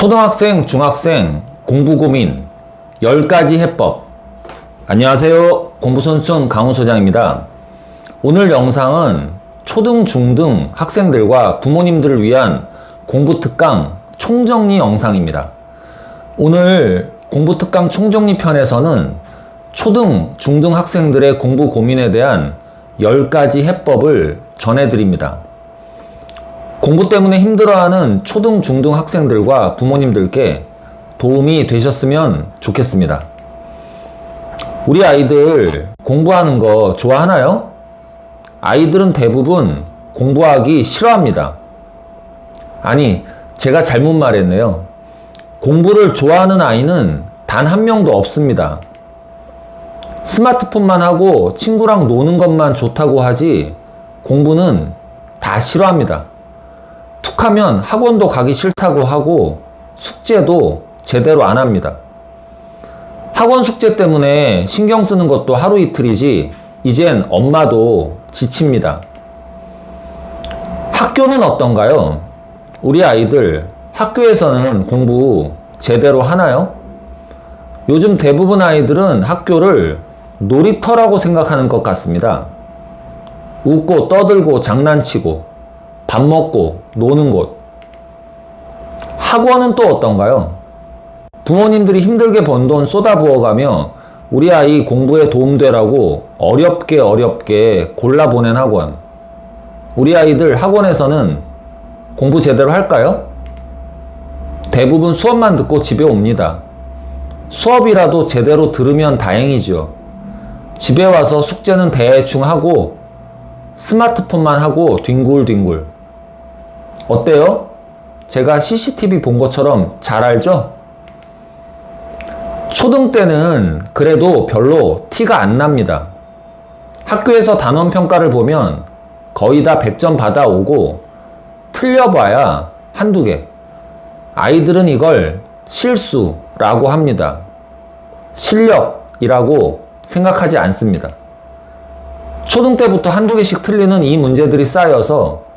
초등학생, 중학생 공부 고민 10가지 해법. 안녕하세요. 공부선순 강훈 소장입니다. 오늘 영상은 초등, 중등 학생들과 부모님들을 위한 공부 특강 총정리 영상입니다. 오늘 공부 특강 총정리 편에서는 초등, 중등 학생들의 공부 고민에 대한 10가지 해법을 전해드립니다. 공부 때문에 힘들어하는 초등, 중등 학생들과 부모님들께 도움이 되셨으면 좋겠습니다. 우리 아이들 공부하는 거 좋아하나요? 아이들은 대부분 공부하기 싫어합니다. 아니, 제가 잘못 말했네요. 공부를 좋아하는 아이는 단 한 명도 없습니다. 스마트폰만 하고 친구랑 노는 것만 좋다고 하지 공부는 다 싫어합니다. 툭 하면 학원도 가기 싫다고 하고 숙제도 제대로 안 합니다. 학원 숙제 때문에 신경 쓰는 것도 하루 이틀이지 이젠 엄마도 지칩니다. 학교는 어떤가요? 우리 아이들 학교에서는 공부 제대로 하나요? 요즘 대부분 아이들은 학교를 놀이터라고 생각하는 것 같습니다. 웃고 떠들고 장난치고 밥 먹고 노는 곳. 학원은 또 어떤가요? 부모님들이 힘들게 번 돈 쏟아부어가며 우리 아이 공부에 도움되라고 어렵게 어렵게 골라보낸 학원. 우리 아이들 학원에서는 공부 제대로 할까요? 대부분 수업만 듣고 집에 옵니다. 수업이라도 제대로 들으면 다행이죠. 집에 와서 숙제는 대충 하고 스마트폰만 하고 뒹굴뒹굴. 어때요? 제가 CCTV 본 것처럼 잘 알죠? 초등 때는 그래도 별로 티가 안 납니다. 학교에서 단원 평가를 보면 거의 다 100점 받아오고 틀려봐야 한두 개. 아이들은 이걸 실수라고 합니다. 실력이라고 생각하지 않습니다. 초등 때부터 한두 개씩 틀리는 이 문제들이 쌓여서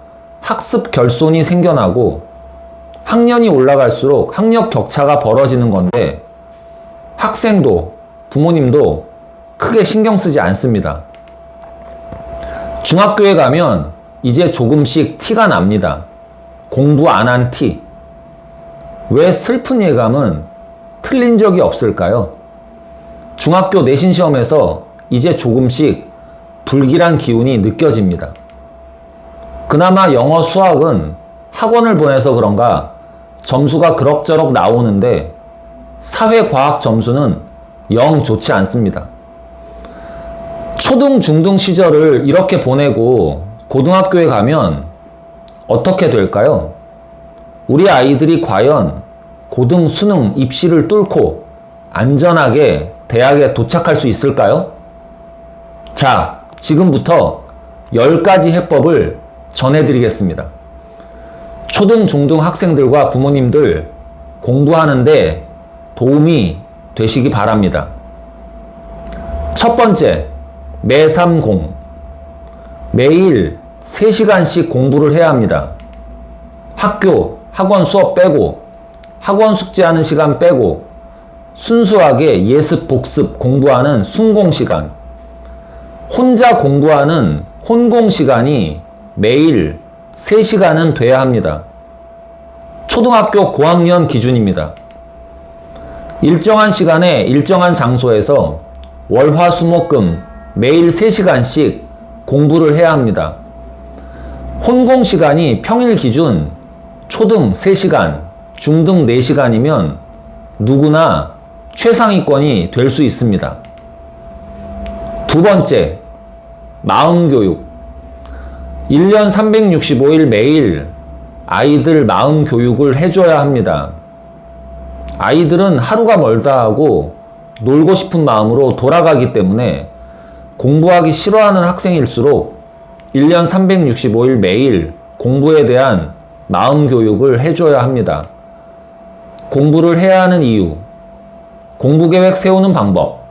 학습 결손이 생겨나고 학년이 올라갈수록 학력 격차가 벌어지는 건데 학생도 부모님도 크게 신경 쓰지 않습니다. 중학교에 가면 이제 조금씩 티가 납니다. 공부 안 한 티. 왜 슬픈 예감은 틀린 적이 없을까요? 중학교 내신 시험에서 이제 조금씩 불길한 기운이 느껴집니다. 그나마 영어 수학은 학원을 보내서 그런가 점수가 그럭저럭 나오는데 사회과학 점수는 영 좋지 않습니다. 초등, 중등 시절을 이렇게 보내고 고등학교에 가면 어떻게 될까요? 우리 아이들이 과연 고등 수능 입시를 뚫고 안전하게 대학에 도착할 수 있을까요? 자, 지금부터 10가지 해법을 전해드리겠습니다. 초등, 중등 학생들과 부모님들 공부하는데 도움이 되시기 바랍니다. 첫 번째, 매삼공. 매일 3시간씩 공부를 해야 합니다. 학교, 학원 수업 빼고, 학원 숙제하는 시간 빼고, 순수하게 예습, 복습, 공부하는 순공 시간. 혼자 공부하는 혼공 시간이 매일 3시간은 돼야 합니다. 초등학교 고학년 기준입니다. 일정한 시간에 일정한 장소에서 월화수목금 매일 3시간씩 공부를 해야 합니다. 혼공 시간이 평일 기준 초등 3시간, 중등 4시간이면 누구나 최상위권이 될 수 있습니다. 두 번째, 마음교육. 1년 365일 매일 아이들 마음 교육을 해줘야 합니다. 아이들은 하루가 멀다 하고 놀고 싶은 마음으로 돌아가기 때문에 공부하기 싫어하는 학생일수록 1년 365일 매일 공부에 대한 마음 교육을 해줘야 합니다. 공부를 해야 하는 이유, 공부 계획 세우는 방법,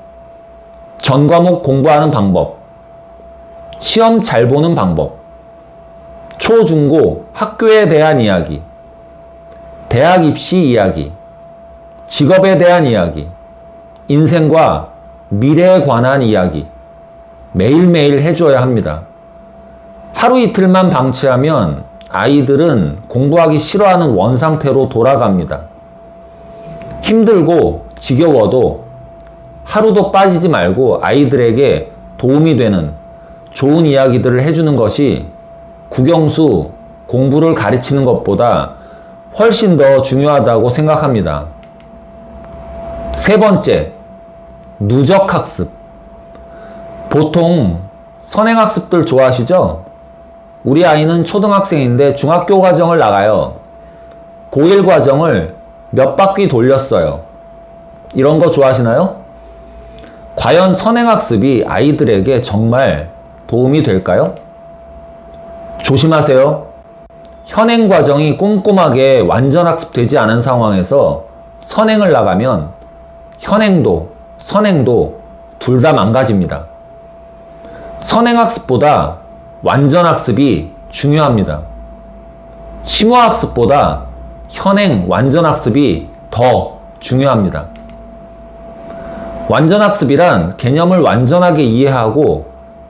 전 과목 공부하는 방법, 시험 잘 보는 방법, 초, 중, 고 학교에 대한 이야기, 대학 입시 이야기, 직업에 대한 이야기, 인생과 미래에 관한 이야기, 매일매일 해줘야 합니다. 하루 이틀만 방치하면 아이들은 공부하기 싫어하는 원상태로 돌아갑니다. 힘들고 지겨워도 하루도 빠지지 말고 아이들에게 도움이 되는 좋은 이야기들을 해주는 것이 국영수 공부를 가르치는 것보다 훨씬 더 중요하다고 생각합니다. 세 번째, 누적학습. 보통 선행학습들 좋아하시죠? 우리 아이는 초등학생인데 중학교 과정을 나가요. 고1 과정을 몇 바퀴 돌렸어요. 이런 거 좋아하시나요? 과연 선행학습이 아이들에게 정말 도움이 될까요? 조심하세요. 현행 과정이 꼼꼼하게 완전 학습되지 않은 상황에서 선행을 나가면 현행도, 선행도 둘 다 망가집니다. 선행학습보다 완전학습이 중요합니다. 심화학습보다 현행 완전학습이 더 중요합니다. 완전학습이란 개념을 완전하게 이해하고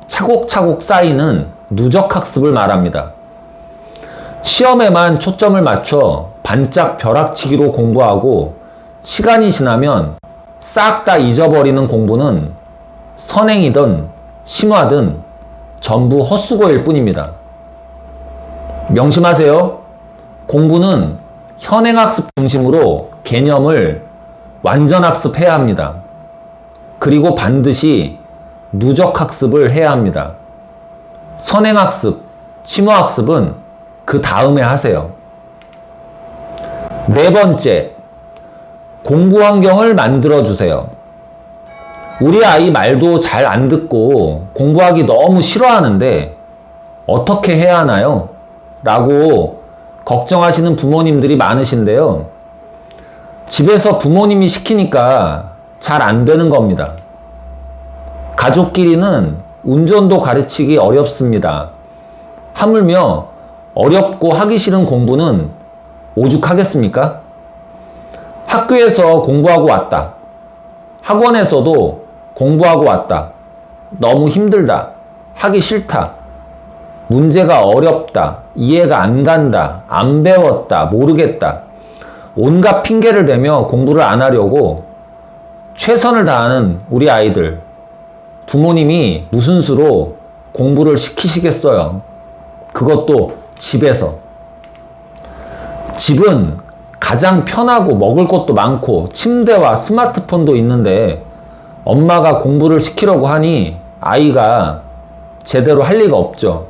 차곡차곡 쌓이는 누적 학습을 말합니다. 시험에만 초점을 맞춰 반짝 벼락치기로 공부하고 시간이 지나면 싹 다 잊어버리는 공부는 선행이든 심화든 전부 헛수고일 뿐입니다. 명심하세요. 공부는 현행학습 중심으로 개념을 완전학습해야 합니다. 그리고 반드시 누적학습을 해야 합니다. 선행학습, 심화학습은 그 다음에 하세요. 네 번째, 공부 환경을 만들어 주세요. 우리 아이 말도 잘 안 듣고 공부하기 너무 싫어하는데 어떻게 해야 하나요? 라고 걱정하시는 부모님들이 많으신데요. 집에서 부모님이 시키니까 잘 안 되는 겁니다. 가족끼리는 운전도 가르치기 어렵습니다. 하물며 어렵고 하기 싫은 공부는 오죽하겠습니까? 학교에서 공부하고 왔다. 학원에서도 공부하고 왔다. 너무 힘들다. 하기 싫다. 문제가 어렵다. 이해가 안 간다. 안 배웠다. 모르겠다. 온갖 핑계를 대며 공부를 안 하려고 최선을 다하는 우리 아이들. 부모님이 무슨 수로 공부를 시키시겠어요? 그것도 집에서. 집은 가장 편하고 먹을 것도 많고 침대와 스마트폰도 있는데 엄마가 공부를 시키려고 하니 아이가 제대로 할 리가 없죠.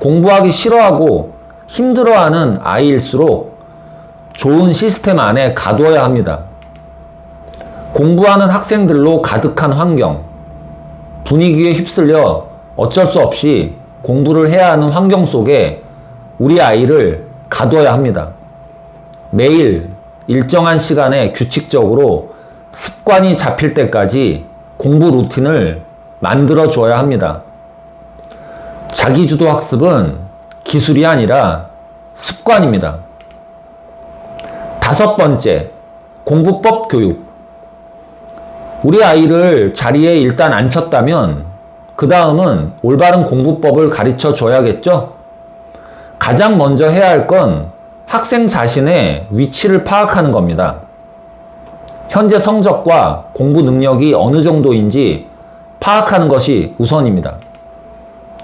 공부하기 싫어하고 힘들어하는 아이일수록 좋은 시스템 안에 가두어야 합니다. 공부하는 학생들로 가득한 환경, 분위기에 휩쓸려 어쩔 수 없이 공부를 해야 하는 환경 속에 우리 아이를 가둬야 합니다. 매일 일정한 시간에 규칙적으로 습관이 잡힐 때까지 공부 루틴을 만들어 주어야 합니다. 자기주도 학습은 기술이 아니라 습관입니다. 다섯 번째, 공부법 교육. 우리 아이를 자리에 일단 앉혔다면 그 다음은 올바른 공부법을 가르쳐 줘야겠죠? 가장 먼저 해야 할 건 학생 자신의 위치를 파악하는 겁니다. 현재 성적과 공부 능력이 어느 정도인지 파악하는 것이 우선입니다.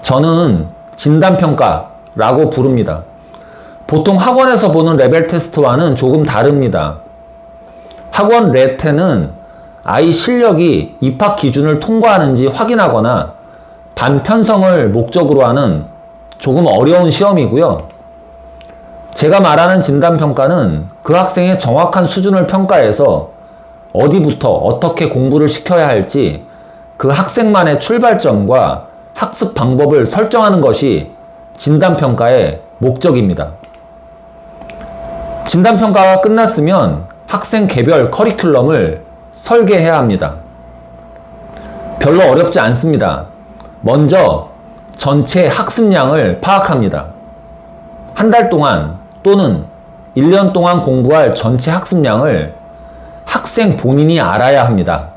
저는 진단평가라고 부릅니다. 보통 학원에서 보는 레벨 테스트와는 조금 다릅니다. 학원 레테는 아이 실력이 입학 기준을 통과하는지 확인하거나 반편성을 목적으로 하는 조금 어려운 시험이고요. 제가 말하는 진단평가는 그 학생의 정확한 수준을 평가해서 어디부터 어떻게 공부를 시켜야 할지 그 학생만의 출발점과 학습 방법을 설정하는 것이 진단평가의 목적입니다. 진단평가가 끝났으면 학생 개별 커리큘럼을 설계해야 합니다. 별로 어렵지 않습니다. 먼저 전체 학습량을 파악합니다. 한 달 동안 또는 1년 동안 공부할 전체 학습량을 학생 본인이 알아야 합니다.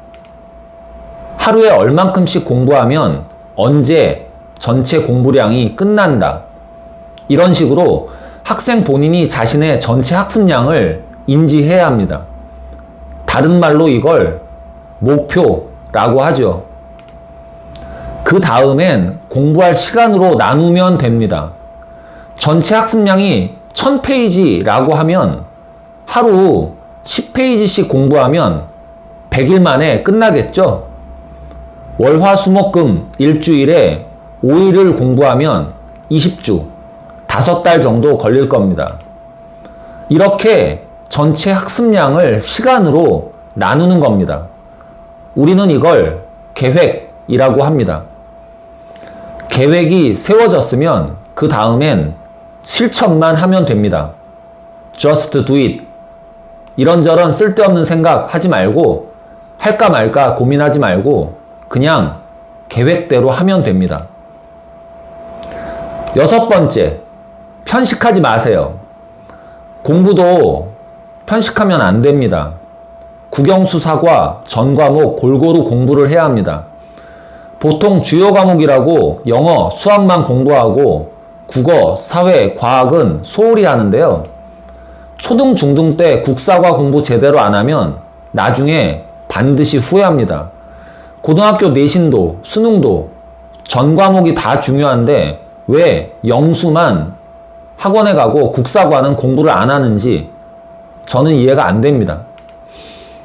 하루에 얼만큼씩 공부하면 언제 전체 공부량이 끝난다. 이런 식으로 학생 본인이 자신의 전체 학습량을 인지해야 합니다. 다른 말로 이걸 목표라고 하죠. 그 다음엔 공부할 시간으로 나누면 됩니다. 전체 학습량이 1000페이지라고 하면 하루 10페이지씩 공부하면 100일 만에 끝나겠죠? 월화 수목금 일주일에 5일을 공부하면 20주, 5달 정도 걸릴 겁니다. 이렇게 전체 학습량을 시간으로 나누는 겁니다. 우리는 이걸 계획이라고 합니다. 계획이 세워졌으면 그 다음엔 실천만 하면 됩니다. Just do it. 이런저런 쓸데없는 생각 하지 말고 할까 말까 고민하지 말고 그냥 계획대로 하면 됩니다. 여섯 번째, 편식하지 마세요. 공부도 편식하면 안 됩니다. 국영수사과 전 과목 골고루 공부를 해야 합니다. 보통 주요 과목이라고 영어, 수학만 공부하고 국어, 사회, 과학은 소홀히 하는데요. 초등, 중등 때 국사과 공부 제대로 안 하면 나중에 반드시 후회합니다. 고등학교 내신도, 수능도 전 과목이 다 중요한데 왜 영수만 학원에 가고 국사과는 공부를 안 하는지 저는 이해가 안 됩니다.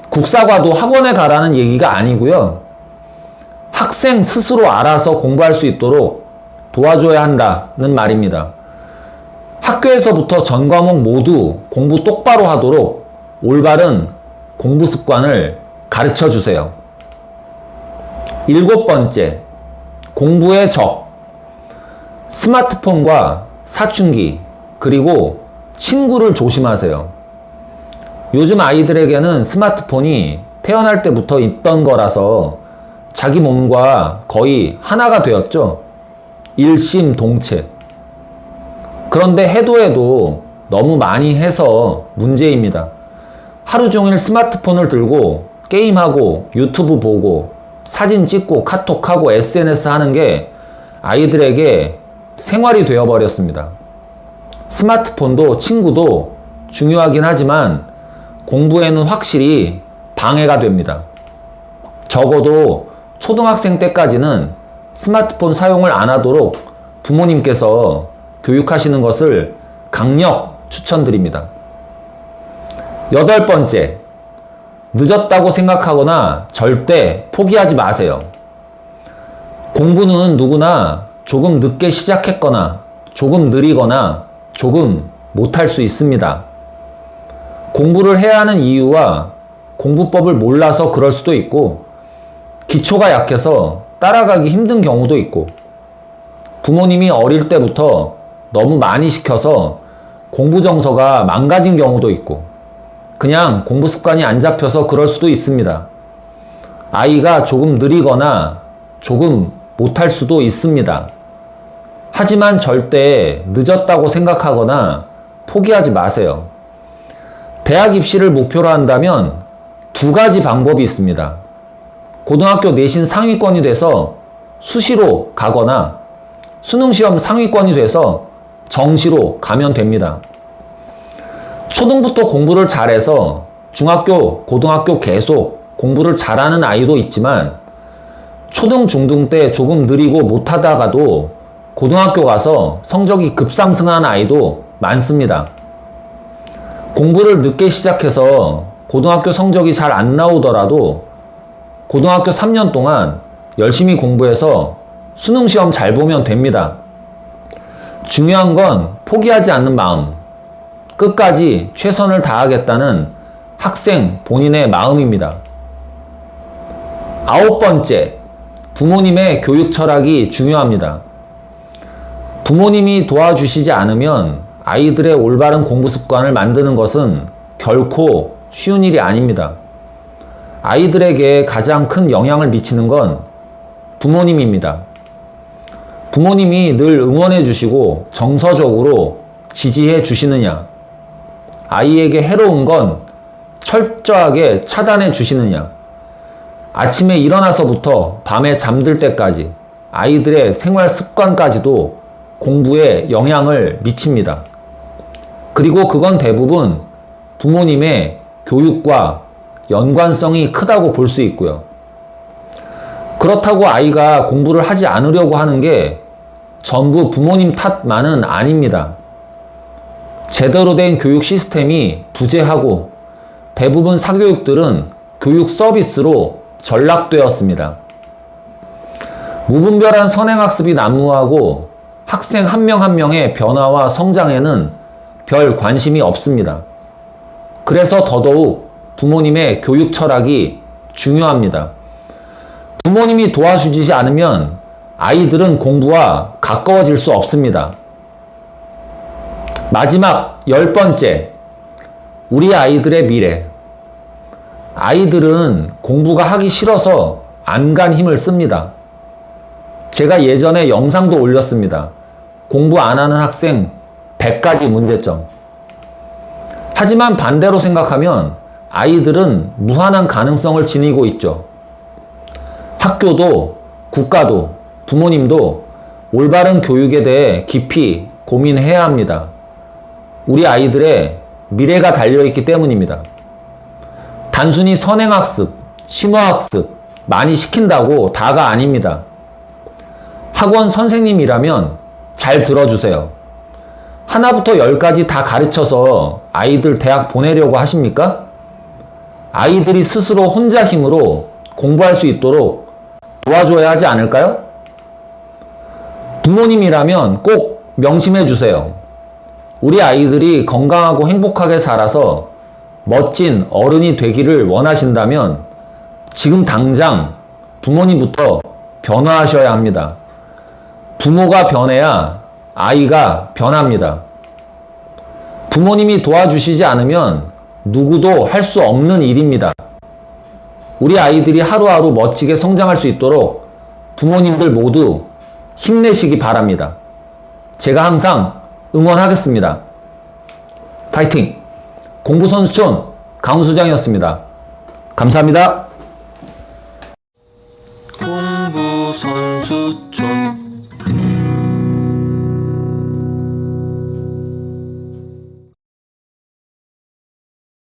국사과도 학원에 가라는 얘기가 아니고요. 학생 스스로 알아서 공부할 수 있도록 도와줘야 한다는 말입니다. 학교에서부터 전 과목 모두 공부 똑바로 하도록 올바른 공부 습관을 가르쳐 주세요. 일곱 번째, 공부의 적. 스마트폰과 사춘기, 그리고 친구를 조심하세요. 요즘 아이들에게는 스마트폰이 태어날 때부터 있던 거라서 자기 몸과 거의 하나가 되었죠. 일심동체. 그런데 해도 해도 너무 많이 해서 문제입니다. 하루 종일 스마트폰을 들고 게임하고 유튜브 보고 사진 찍고 카톡하고 SNS 하는 게 아이들에게 생활이 되어버렸습니다. 스마트폰도 친구도 중요하긴 하지만 공부에는 확실히 방해가 됩니다. 적어도 초등학생 때까지는 스마트폰 사용을 안 하도록 부모님께서 교육하시는 것을 강력 추천드립니다. 여덟 번째, 늦었다고 생각하거나 절대 포기하지 마세요. 공부는 누구나 조금 늦게 시작했거나 조금 느리거나 조금 못할 수 있습니다. 공부를 해야 하는 이유와 공부법을 몰라서 그럴 수도 있고 기초가 약해서 따라가기 힘든 경우도 있고 부모님이 어릴 때부터 너무 많이 시켜서 공부 정서가 망가진 경우도 있고 그냥 공부 습관이 안 잡혀서 그럴 수도 있습니다. 아이가 조금 느리거나 조금 못할 수도 있습니다. 하지만 절대 늦었다고 생각하거나 포기하지 마세요. 대학 입시를 목표로 한다면 두 가지 방법이 있습니다. 고등학교 내신 상위권이 돼서 수시로 가거나 수능시험 상위권이 돼서 정시로 가면 됩니다. 초등부터 공부를 잘해서 중학교, 고등학교 계속 공부를 잘하는 아이도 있지만 초등, 중등 때 조금 느리고 못하다가도 고등학교 가서 성적이 급상승한 아이도 많습니다. 공부를 늦게 시작해서 고등학교 성적이 잘 안 나오더라도 고등학교 3년 동안 열심히 공부해서 수능 시험 잘 보면 됩니다. 중요한 건 포기하지 않는 마음. 끝까지 최선을 다하겠다는 학생 본인의 마음입니다. 아홉 번째, 부모님의 교육 철학이 중요합니다. 부모님이 도와주시지 않으면 아이들의 올바른 공부 습관을 만드는 것은 결코 쉬운 일이 아닙니다. 아이들에게 가장 큰 영향을 미치는 건 부모님입니다. 부모님이 늘 응원해 주시고 정서적으로 지지해 주시느냐? 아이에게 해로운 건 철저하게 차단해 주시느냐. 아침에 일어나서부터 밤에 잠들 때까지 아이들의 생활 습관까지도 공부에 영향을 미칩니다. 그리고 그건 대부분 부모님의 교육과 연관성이 크다고 볼 수 있고요. 그렇다고 아이가 공부를 하지 않으려고 하는 게 전부 부모님 탓만은 아닙니다. 제대로 된 교육 시스템이 부재하고 대부분 사교육들은 교육 서비스로 전락되었습니다. 무분별한 선행학습이 난무하고 학생 한 명한 명의 변화와 성장에는 별 관심이 없습니다. 그래서 더더욱 부모님의 교육 철학이 중요합니다. 부모님이 도와주지 않으면 아이들은 공부와 가까워질 수 없습니다. 마지막 열 번째, 우리 아이들의 미래. 아이들은 공부가 하기 싫어서 안 간 힘을 씁니다. 제가 예전에 영상도 올렸습니다. 공부 안 하는 학생 100가지 문제점. 하지만 반대로 생각하면 아이들은 무한한 가능성을 지니고 있죠. 학교도, 국가도, 부모님도 올바른 교육에 대해 깊이 고민해야 합니다. 우리 아이들의 미래가 달려있기 때문입니다. 단순히 선행학습, 심화학습 많이 시킨다고 다가 아닙니다. 학원 선생님이라면 잘 들어주세요. 하나부터 열까지 다 가르쳐서 아이들 대학 보내려고 하십니까? 아이들이 스스로 혼자 힘으로 공부할 수 있도록 도와줘야 하지 않을까요? 부모님이라면 꼭 명심해 주세요. 우리 아이들이 건강하고 행복하게 자라서 멋진 어른이 되기를 원하신다면 지금 당장 부모님부터 변화하셔야 합니다. 부모가 변해야 아이가 변합니다. 부모님이 도와주시지 않으면 누구도 할 수 없는 일입니다. 우리 아이들이 하루하루 멋지게 성장할 수 있도록 부모님들 모두 힘내시기 바랍니다. 제가 항상 응원하겠습니다. 파이팅! 공부선수촌 강수장이었습니다. 감사합니다. 공부 선수촌